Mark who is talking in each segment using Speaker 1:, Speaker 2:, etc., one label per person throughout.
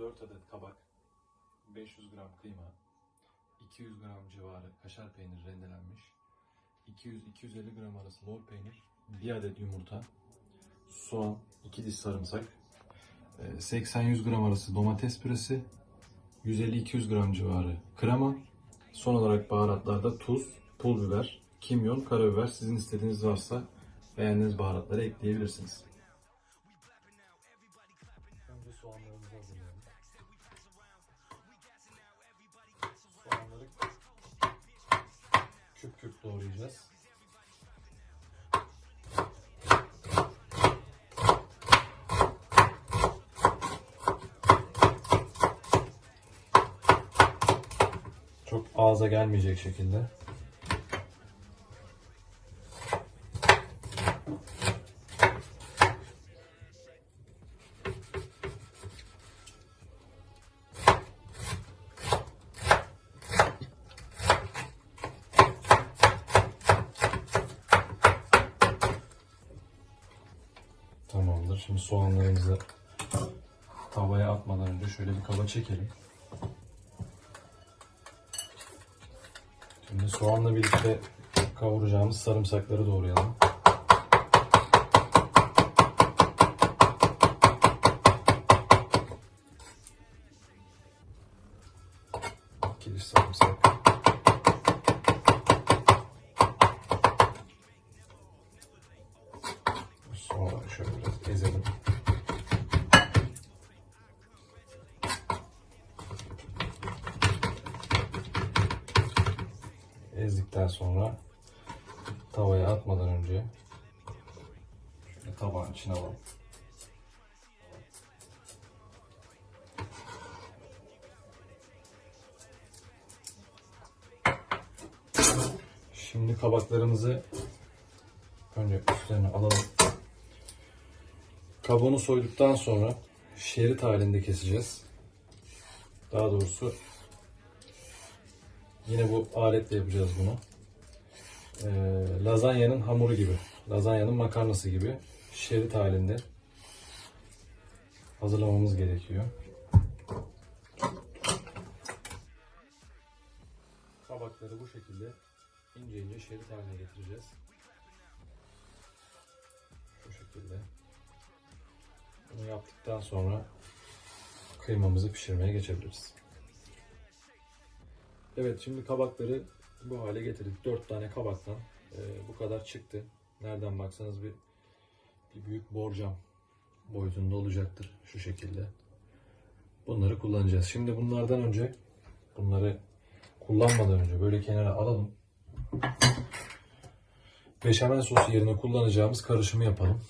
Speaker 1: 4 adet kabak, 500 gram kıyma, 200 gram civarı kaşar peynir rendelenmiş, 200-250 gram arası lor peynir, 1 adet yumurta, soğan, 2 diş sarımsak, e, 80-100 gram arası domates püresi, 150-200 gram civarı krema, son olarak baharatlarda tuz, pul biber, kimyon, karabiber sizin istediğiniz varsa beğendiğiniz baharatları ekleyebilirsiniz. Doğrayacağız. Çok ağza gelmeyecek şekilde. Şimdi soğanlarımızı tavaya atmadan önce şöyle bir kaba çekelim. Şimdi soğanla birlikte kavuracağımız sarımsakları doğrayalım. Ezdikten sonra tavaya atmadan önce tabağın içine alalım. Şimdi kabaklarımızı önce üstlerine alalım. Kabuğunu soyduktan sonra şerit halinde keseceğiz. Daha doğrusu Yine bu aletle yapacağız bunu. Ee, lazanyanın hamuru gibi, lazanyanın makarnası gibi şerit halinde hazırlamamız gerekiyor. Kabakları bu şekilde ince ince şerit haline getireceğiz. Şu şekilde. Bunu yaptıktan sonra kıymamızı pişirmeye geçebiliriz. Evet şimdi kabakları bu hale getirdik. 4 tane kabaktan e, bu kadar çıktı. Nereden baksanız bir, bir büyük borcam boyutunda olacaktır şu şekilde. Bunları kullanacağız. Şimdi bunlardan önce bunları kullanmadan önce böyle kenara alalım. Beşamel sosu yerine kullanacağımız karışımı yapalım.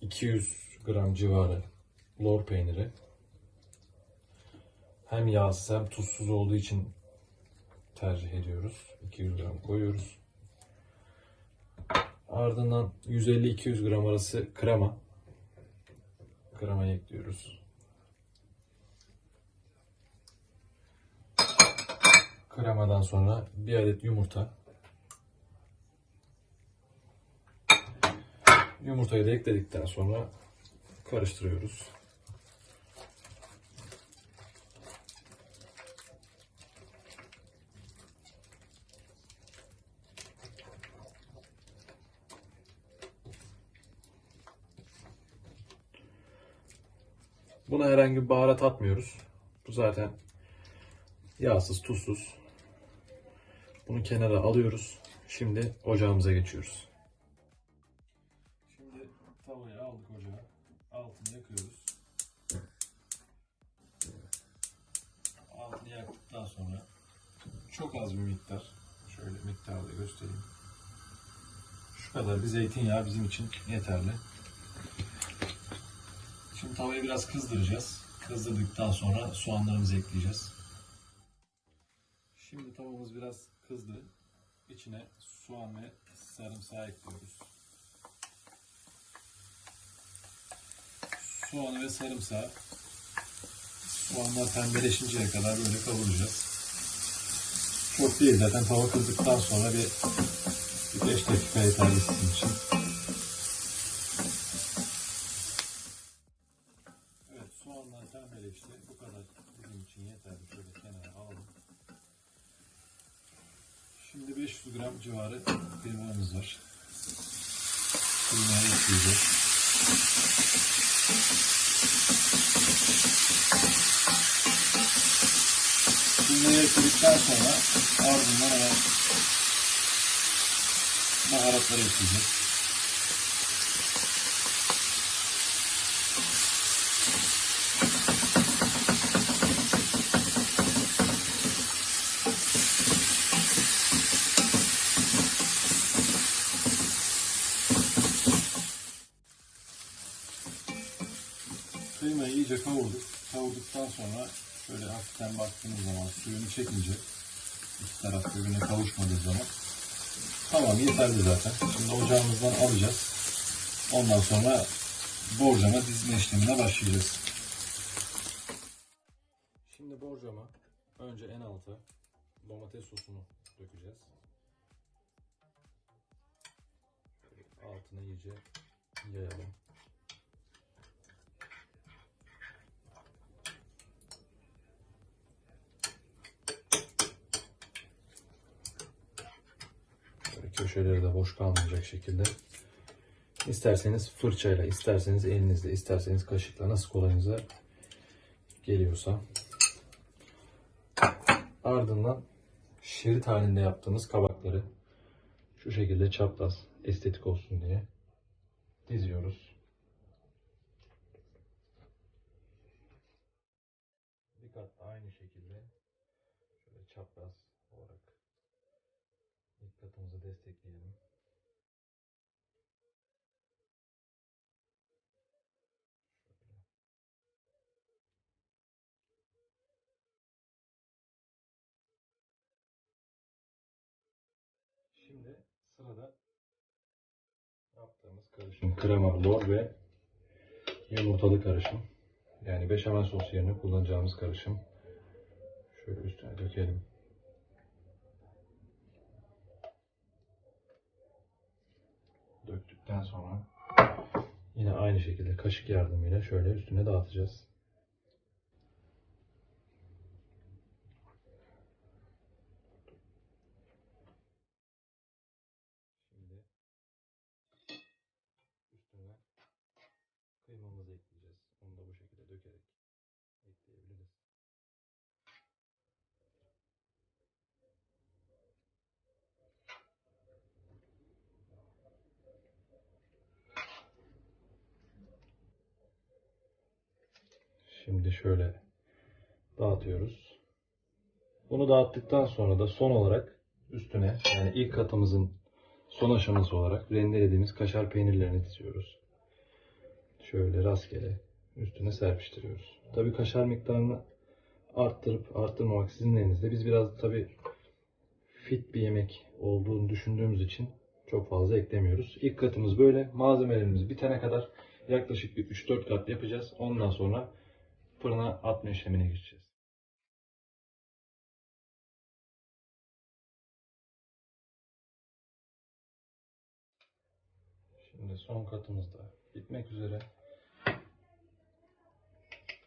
Speaker 1: 200 gram civarı lor peyniri. Hem yağsız hem tuzsuz olduğu için tercih ediyoruz. 200 gram koyuyoruz. Ardından 150-200 gram arası krema. Kremayı ekliyoruz. Kremadan sonra bir adet yumurta. Yumurtayı da ekledikten sonra karıştırıyoruz. Buna herhangi bir baharat atmıyoruz. Bu zaten yağsız, tuzsuz. Bunu kenara alıyoruz. Şimdi ocağımıza geçiyoruz. Şimdi tavayı aldık ocağa. Altını yakıyoruz. Altını yaktıktan sonra çok az bir miktar şöyle miktarda göstereyim. Şu kadar bir zeytinyağı bizim için yeterli. Şimdi tavayı biraz kızdıracağız. Kızdırdıktan sonra soğanlarımızı ekleyeceğiz. Şimdi tavamız biraz kızdı. İçine soğan ve sarımsağı ekliyoruz. Soğanı ve sarımsağı soğanlar pembeleşinceye kadar böyle kavuracağız. Çok değil zaten tava kızdıktan sonra bir 5 dakika yeterli sizin için. Evet soğanlar pembeleşti. bu kadar bizim için yeterli. Şöyle kenara alalım. Şimdi 500 gram civarı kıymamız var. Kıymayı Kıymayı ekledikten sonra ardından hemen baharatları ekleyeceğiz. İyice kavurduk. Kavurduktan sonra şöyle hafiften baktığımız zaman suyunu çekince iki taraf birbirine kavuşmadığı zaman tamam yeterli zaten. Şimdi ocağımızdan alacağız. Ondan sonra borcama dizme işlemine başlayacağız. Şimdi borcama önce en alta domates sosunu dökeceğiz. Altına iyice yayalım. Köşeleri de boş kalmayacak şekilde. İsterseniz fırçayla, isterseniz elinizle, isterseniz kaşıkla nasıl kolayınıza geliyorsa. Ardından şerit halinde yaptığımız kabakları şu şekilde çapraz estetik olsun diye diziyoruz. Bir kat aynı şekilde şöyle çapraz olarak ilk katımızı destekleyelim. Şöyle. Şimdi sırada yaptığımız karışım krema lor ve yumurtalı karışım. Yani beşamel sos yerine kullanacağımız karışım. Şöyle üstüne dökelim. Döktükten sonra yine aynı şekilde kaşık yardımıyla şöyle üstüne dağıtacağız. Şimdi üstüne kıymamızı ekleyeceğiz. Onu da bu şekilde dökerek ekleyebiliriz. Şimdi şöyle dağıtıyoruz. Bunu dağıttıktan sonra da son olarak üstüne yani ilk katımızın son aşaması olarak rendelediğimiz kaşar peynirlerini diziyoruz. Şöyle rastgele üstüne serpiştiriyoruz. Tabii kaşar miktarını arttırıp arttırmamak sizin elinizde. Biz biraz tabii fit bir yemek olduğunu düşündüğümüz için çok fazla eklemiyoruz. İlk katımız böyle. Malzemelerimiz bitene kadar yaklaşık bir 3-4 kat yapacağız. Ondan sonra fırına atma işlemine geçeceğiz. Şimdi son katımız da bitmek üzere.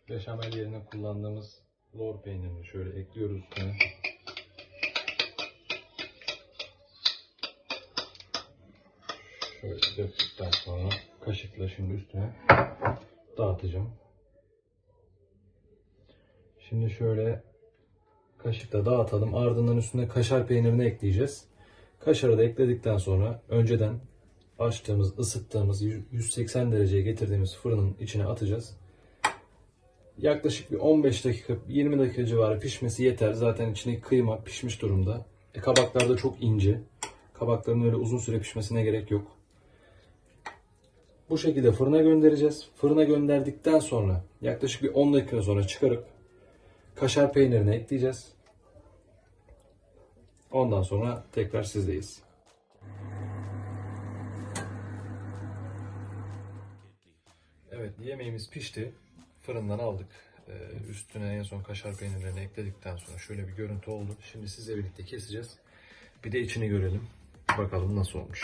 Speaker 1: Beşamel yerine kullandığımız lor peynirini şöyle ekliyoruz üstüne. Şöyle döktükten sonra kaşıkla şimdi üstüne dağıtacağım. Şimdi şöyle kaşıkla dağıtalım. Ardından üstüne kaşar peynirini ekleyeceğiz. Kaşarı da ekledikten sonra önceden açtığımız, ısıttığımız 180 dereceye getirdiğimiz fırının içine atacağız. Yaklaşık bir 15 dakika, 20 dakika civarı pişmesi yeter. Zaten içindeki kıyma pişmiş durumda. E, kabaklar da çok ince. Kabakların öyle uzun süre pişmesine gerek yok. Bu şekilde fırına göndereceğiz. Fırına gönderdikten sonra yaklaşık bir 10 dakika sonra çıkarıp kaşar peynirini ekleyeceğiz. Ondan sonra tekrar sizdeyiz. Evet yemeğimiz pişti. Fırından aldık. Ee, üstüne en son kaşar peynirlerini ekledikten sonra şöyle bir görüntü oldu. Şimdi sizle birlikte keseceğiz. Bir de içini görelim. Bakalım nasıl olmuş.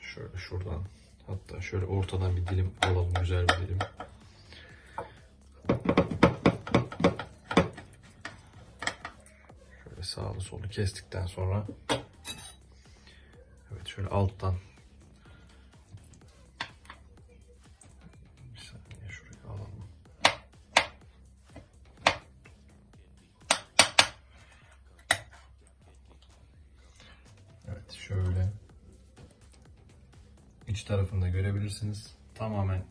Speaker 1: Şöyle şuradan Hatta şöyle ortadan bir dilim alalım güzel bir dilim. Şöyle sağlı solu kestikten sonra Evet şöyle alttan. Şöyle iç tarafını da görebilirsiniz. Tamamen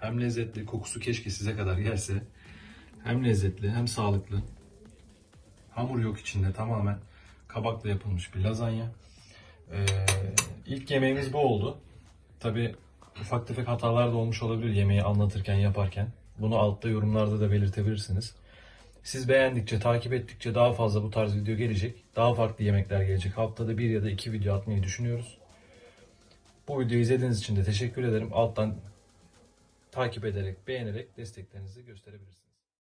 Speaker 1: hem lezzetli, kokusu keşke size kadar gelse. Hem lezzetli hem sağlıklı. Hamur yok içinde tamamen kabakla yapılmış bir lazanya. Ee, ilk yemeğimiz bu oldu. Tabi ufak tefek hatalar da olmuş olabilir yemeği anlatırken yaparken. Bunu altta yorumlarda da belirtebilirsiniz. Siz beğendikçe, takip ettikçe daha fazla bu tarz video gelecek. Daha farklı yemekler gelecek. Haftada bir ya da iki video atmayı düşünüyoruz. Bu videoyu izlediğiniz için de teşekkür ederim. Alttan takip ederek, beğenerek desteklerinizi gösterebilirsiniz.